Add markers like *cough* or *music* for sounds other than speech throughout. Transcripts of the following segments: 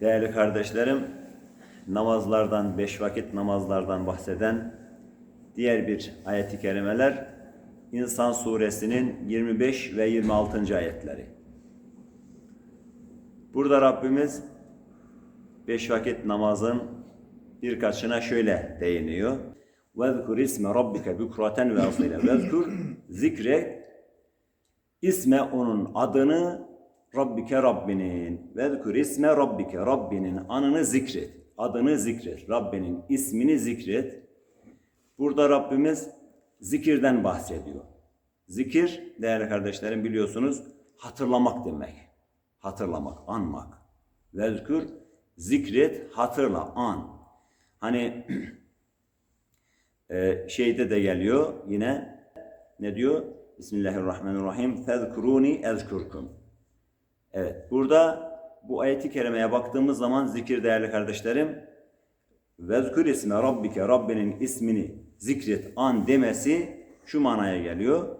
Değerli kardeşlerim, namazlardan, beş vakit namazlardan bahseden diğer bir ayeti kerimeler İnsan suresinin 25 ve 26. ayetleri. Burada Rabbimiz beş vakit namazın birkaçına şöyle değiniyor. وَذْكُرْ isme rabbike bükraten ve asile. Vezkur zikre isme onun adını Rabbike Rabbinin. Vezkur isme Rabbike Rabbinin anını zikret. Adını zikret. Rabbinin ismini zikret. Burada Rabbimiz zikirden bahsediyor. Zikir değerli kardeşlerim biliyorsunuz hatırlamak demek. Hatırlamak, anmak. Vezkür zikret, hatırla, an. Hani *clears throat* e, şeyde de geliyor yine ne diyor? Bismillahirrahmanirrahim. Fezkuruni ezkurkum. Evet, burada bu ayeti kerimeye baktığımız zaman zikir değerli kardeşlerim Vezkür isme Rabbike Rabbinin ismini zikret an demesi şu manaya geliyor.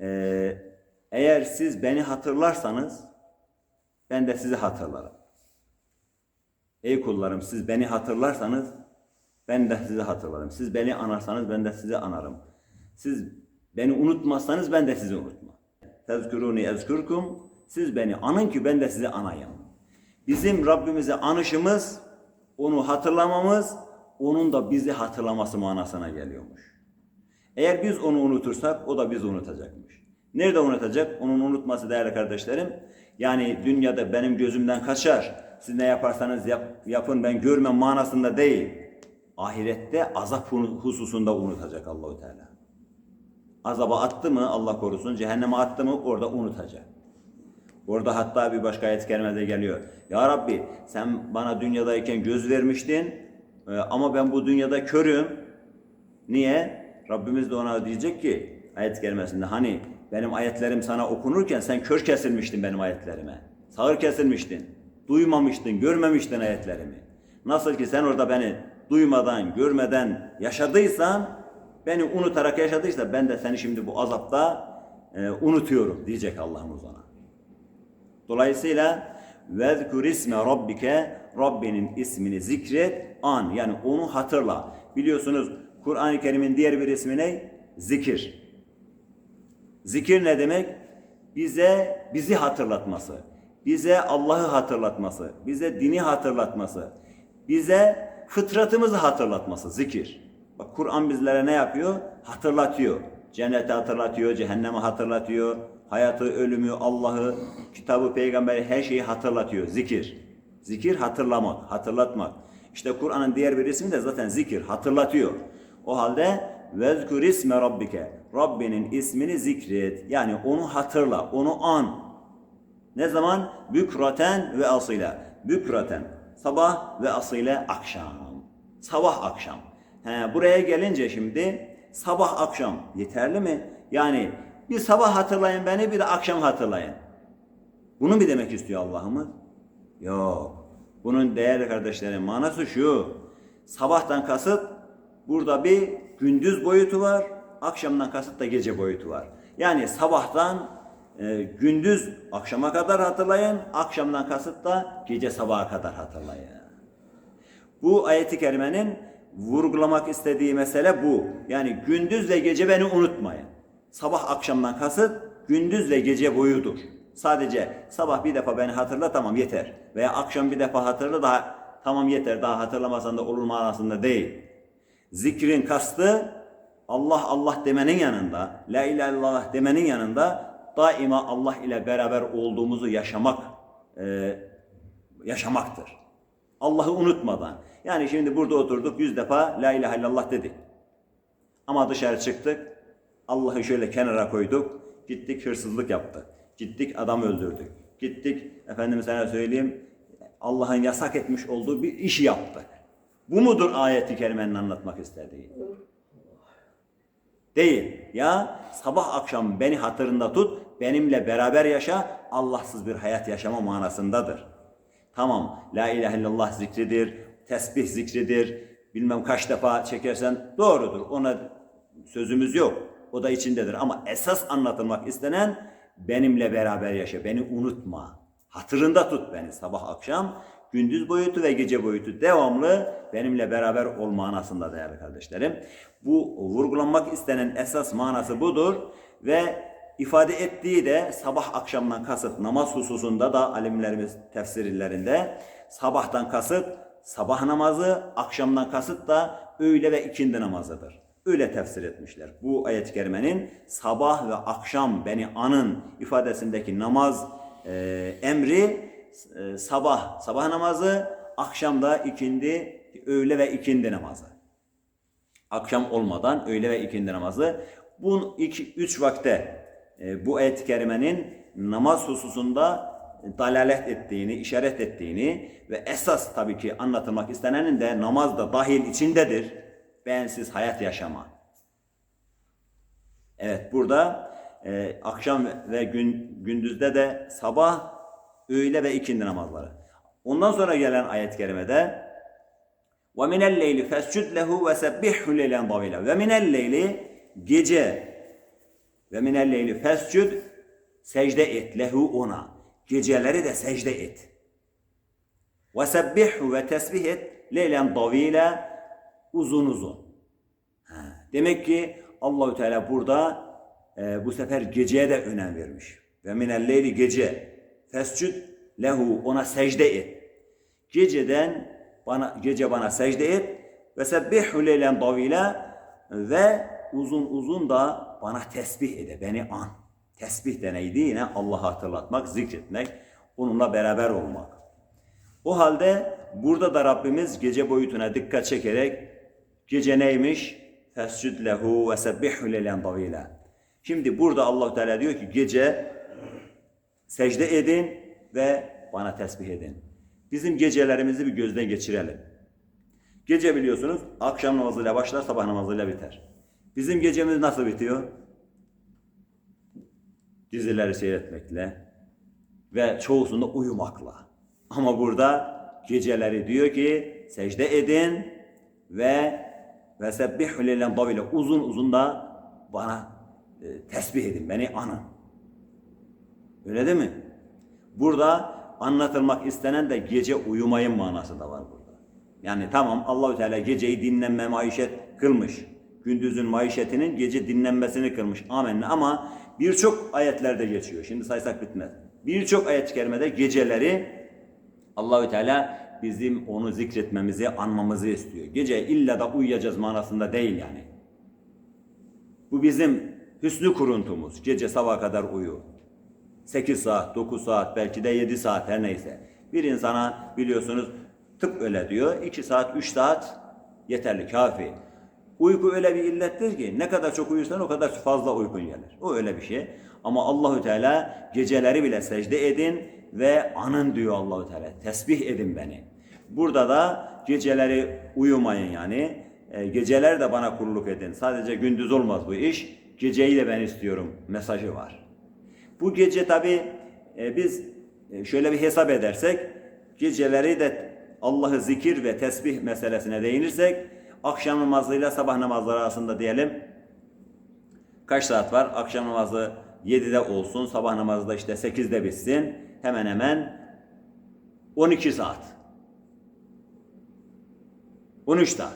Ee, eğer siz beni hatırlarsanız ben de sizi hatırlarım. Ey kullarım siz beni hatırlarsanız ben de sizi hatırlarım. Siz beni anarsanız ben de sizi anarım. Siz beni unutmazsanız ben de sizi unutmam. Tezkuruni ezkurkum siz beni anın ki ben de sizi anayım. Bizim Rabbimize anışımız, onu hatırlamamız, onun da bizi hatırlaması manasına geliyormuş. Eğer biz onu unutursak o da bizi unutacakmış. Nerede unutacak? Onun unutması değerli kardeşlerim. Yani dünyada benim gözümden kaçar. Siz ne yaparsanız yap, yapın ben görmem manasında değil. Ahirette azap hususunda unutacak Allahu Teala. Azaba attı mı Allah korusun, cehenneme attı mı orada unutacak. Orada hatta bir başka ayet kerimede geliyor. Ya Rabbi sen bana dünyadayken göz vermiştin e, ama ben bu dünyada körüm. Niye? Rabbimiz de ona diyecek ki ayet kerimesinde hani benim ayetlerim sana okunurken sen kör kesilmiştin benim ayetlerime. Sağır kesilmiştin. Duymamıştın, görmemiştin ayetlerimi. Nasıl ki sen orada beni duymadan, görmeden yaşadıysan, beni unutarak yaşadıysa ben de seni şimdi bu azapta e, unutuyorum diyecek Allah'ımız ona. Dolayısıyla vezkur isme rabbike Rabbinin ismini zikret an yani onu hatırla. Biliyorsunuz Kur'an-ı Kerim'in diğer bir ismi ne? Zikir. Zikir ne demek? Bize bizi hatırlatması, bize Allah'ı hatırlatması, bize dini hatırlatması, bize fıtratımızı hatırlatması zikir. Bak Kur'an bizlere ne yapıyor? Hatırlatıyor. Cenneti hatırlatıyor, cehennemi hatırlatıyor, hayatı, ölümü, Allah'ı, kitabı, peygamberi her şeyi hatırlatıyor. Zikir. Zikir hatırlamak, hatırlatmak. İşte Kur'an'ın diğer bir ismi de zaten zikir, hatırlatıyor. O halde vezkur isme rabbike. Rabbinin ismini zikret. Yani onu hatırla, onu an. Ne zaman? Bükraten ve asile. Bükraten. Sabah ve asile akşam. Sabah akşam. He, buraya gelince şimdi sabah akşam yeterli mi? Yani bir sabah hatırlayın beni bir de akşam hatırlayın. Bunu mu demek istiyor Allah'ımız? Yok. Bunun değerli kardeşlerim manası şu. Sabahtan kasıt burada bir gündüz boyutu var. Akşamdan kasıt da gece boyutu var. Yani sabahtan e, gündüz akşama kadar hatırlayın. Akşamdan kasıt da gece sabaha kadar hatırlayın. Bu ayeti kerimenin vurgulamak istediği mesele bu. Yani gündüz ve gece beni unutmayın. Sabah akşamdan kasıt gündüz ve gece boyudur. Sadece sabah bir defa beni hatırla tamam yeter. Veya akşam bir defa hatırla daha tamam yeter daha hatırlamasan da olur manasında değil. Zikrin kastı Allah Allah demenin yanında, La ilahe illallah demenin yanında daima Allah ile beraber olduğumuzu yaşamak e, yaşamaktır. Allah'ı unutmadan. Yani şimdi burada oturduk yüz defa La ilahe illallah dedik. Ama dışarı çıktık. Allah'ı şöyle kenara koyduk. Gittik hırsızlık yaptık. Gittik adam öldürdük. Gittik efendim sana söyleyeyim Allah'ın yasak etmiş olduğu bir işi yaptık. Bu mudur ayeti kerimenin anlatmak istediği? Değil. Ya sabah akşam beni hatırında tut, benimle beraber yaşa, Allahsız bir hayat yaşama manasındadır. Tamam, la ilahe illallah zikridir, tesbih zikridir, bilmem kaç defa çekersen doğrudur. Ona sözümüz yok. O da içindedir. Ama esas anlatılmak istenen benimle beraber yaşa, beni unutma. Hatırında tut beni sabah akşam, gündüz boyutu ve gece boyutu devamlı benimle beraber ol manasında değerli kardeşlerim. Bu vurgulanmak istenen esas manası budur ve ifade ettiği de sabah akşamdan kasıt namaz hususunda da alimlerimiz tefsirlerinde sabahtan kasıt sabah namazı, akşamdan kasıt da öğle ve ikindi namazıdır. Öyle tefsir etmişler. Bu ayet-i kerimenin sabah ve akşam beni anın ifadesindeki namaz e, emri e, sabah sabah namazı, akşamda ikindi, öğle ve ikindi namazı. Akşam olmadan öğle ve ikindi namazı. Bu iki, üç vakte e, bu ayet-i kerimenin namaz hususunda dalalet ettiğini, işaret ettiğini ve esas tabii ki anlatılmak istenenin de namaz da dahil içindedir. Bensiz hayat yaşama. Evet burada e, akşam ve gün gündüzde de sabah, öğle ve ikindi namazları. Ondan sonra gelen ayet-i kerimede fescud lehu ve sebbihhu leylen davila. Ve minel leyli gece ve minel leyli fescud secde et lehu ona. Geceleri de secde et. Ve sebbihhu ve tesbih et leylen davila uzun uzun. Ha, Demek ki Allahü Teala burada e, bu sefer geceye de önem vermiş. Ve minel leyli gece fescud lehu ona secde et. Geceden bana gece bana secde et ve sebbihhu leylen davila ve uzun uzun da bana tesbih ede, beni an. Tesbih de neydi? Yine Allah'ı hatırlatmak, zikretmek, onunla beraber olmak. O halde burada da Rabbimiz gece boyutuna dikkat çekerek gece neymiş? Fescud lehu ve sebbihhu leylen davila. Şimdi burada Allah Teala diyor ki gece secde edin ve bana tesbih edin. Bizim gecelerimizi bir gözden geçirelim. Gece biliyorsunuz akşam namazıyla başlar, sabah namazıyla biter. Bizim gecemiz nasıl bitiyor? Dizileri seyretmekle ve çoğusunda uyumakla. Ama burada geceleri diyor ki secde edin ve ve sebbihu lillahi davile uzun uzun da bana e, tesbih edin, beni anın. Öyle değil mi? Burada anlatılmak istenen de gece uyumayın manası da var burada. Yani tamam Allahü Teala geceyi dinlenme maişet kılmış. Gündüzün maişetinin gece dinlenmesini kılmış. Amenna ama birçok ayetlerde geçiyor. Şimdi saysak bitmez. Birçok ayet-i kerimede geceleri Allahü Teala bizim onu zikretmemizi, anmamızı istiyor. Gece illa da uyuyacağız manasında değil yani. Bu bizim hüsnü kuruntumuz. Gece sabaha kadar uyu. 8 saat, 9 saat, belki de 7 saat her neyse. Bir insana biliyorsunuz tıp öyle diyor. 2 saat, 3 saat yeterli, kafi. Uyku öyle bir illettir ki ne kadar çok uyursan o kadar fazla uykun gelir. O öyle bir şey. Ama Allahü Teala geceleri bile secde edin ve anın diyor Allahü Teala. Tesbih edin beni. Burada da geceleri uyumayın yani. E, geceler de bana kulluk edin. Sadece gündüz olmaz bu iş. Geceyi de ben istiyorum mesajı var. Bu gece tabi biz e, şöyle bir hesap edersek geceleri de Allah'ı zikir ve tesbih meselesine değinirsek akşam namazıyla sabah namazları arasında diyelim kaç saat var? Akşam namazı 7'de olsun, sabah namazı da işte 8'de bitsin. Hemen hemen 12 saat. 13 saat.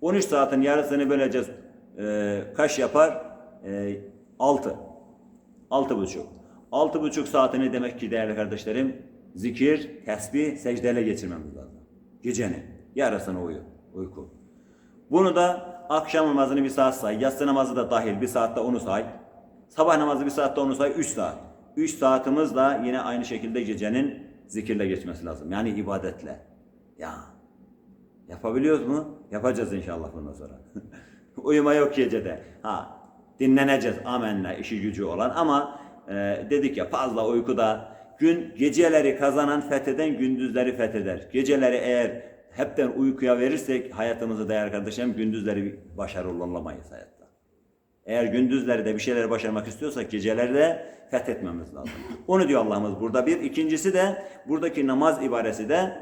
13 saatin yarısını böleceğiz. Ee, kaç yapar? Ee, 6. Altı buçuk. Altı buçuk saatini demek ki değerli kardeşlerim zikir, tesbih, secdeyle geçirmemiz lazım. Gecenin yarısını uyu, uyku. Bunu da akşam namazını bir saat say, yatsı namazı da dahil bir saatte onu say. Sabah namazı bir saatte onu say, üç saat. Üç saatimiz da yine aynı şekilde gecenin zikirle geçmesi lazım. Yani ibadetle. Ya yapabiliyoruz mu? Yapacağız inşallah bundan sonra. *laughs* Uyuma yok gecede. Ha dinleneceğiz amenna işi gücü olan ama e, dedik ya fazla uykuda gün geceleri kazanan fetheden gündüzleri fetheder. Geceleri eğer hepten uykuya verirsek hayatımızı değer kardeşlerim gündüzleri başarılı olamayız hayatta. Eğer gündüzleri de bir şeyler başarmak istiyorsak geceleri de fethetmemiz lazım. *laughs* Onu diyor Allah'ımız burada bir. İkincisi de buradaki namaz ibaresi de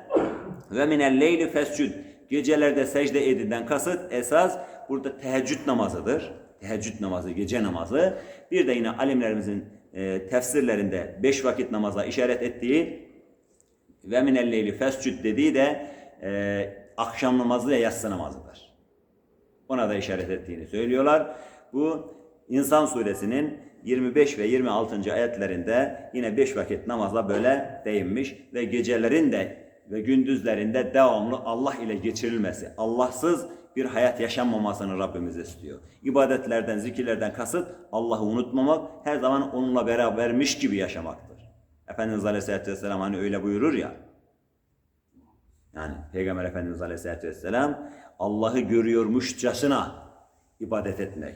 ve minel leyli fescud. Gecelerde secde edilen kasıt esas burada teheccüd namazıdır. Teheccüd namazı, gece namazı. Bir de yine alimlerimizin e, tefsirlerinde beş vakit namaza işaret ettiği ve minel leyli fescud dediği de e, akşam namazı ve yatsı namazıdır. Ona da işaret ettiğini söylüyorlar. Bu İnsan suresinin 25 ve 26. ayetlerinde yine 5 vakit namazla böyle değinmiş ve gecelerin de ve gündüzlerinde devamlı Allah ile geçirilmesi, Allahsız bir hayat yaşanmamasını Rabbimiz istiyor. İbadetlerden, zikirlerden kasıt Allah'ı unutmamak, her zaman onunla berabermiş gibi yaşamaktır. Efendimiz Aleyhisselatü Vesselam hani öyle buyurur ya, yani Peygamber Efendimiz Aleyhisselatü Vesselam Allah'ı görüyormuşçasına ibadet etmek.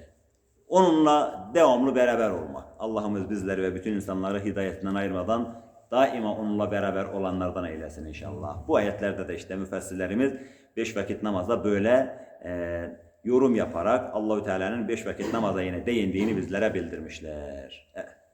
Onunla devamlı beraber olmak. Allah'ımız bizleri ve bütün insanları hidayetinden ayırmadan daima onunla beraber olanlardan eylesin inşallah. Bu ayetlerde de işte müfessirlerimiz beş vakit namazda böyle e, yorum yaparak Allahü Teala'nın beş vakit namaza yine değindiğini bizlere bildirmişler. Evet.